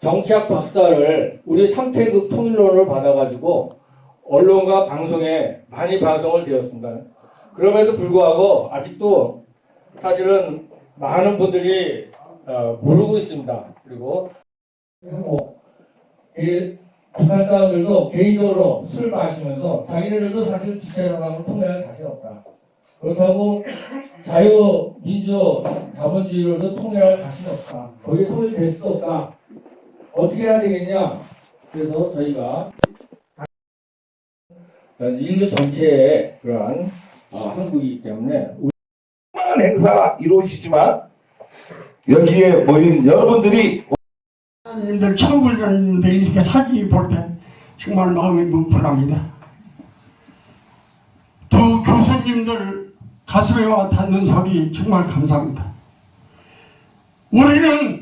정치학 박사를 우리 삼태급 통일론을 받아가지고 언론과 방송에 많이 방송을 되었습니다. 그럼에도 불구하고 아직도 사실은 많은 분들이 어, 모르고 있습니다. 그리고 뭐, 이 북한 사람들도 개인적으로 술 마시면서 자기네들도 사실 주체 사상으로 통일할 자신 없다. 그렇다고 자유, 민주, 자본주의로도 통일할 자신 없다. 거기에 통일될 수도 없다. 어떻게 해야 되겠냐? 그래서 저희가 인류 전체의 그러한 어, 한국이기 때문에 많은 행사가 이루어지지만 여기에 모인 여러분들이 님들 처음 보셨는데 이렇게 사진이 볼 때 정말 마음이 뭉클합니다. 두 교수님들 가슴에 와 닿는 소리 정말 감사합니다. 우리는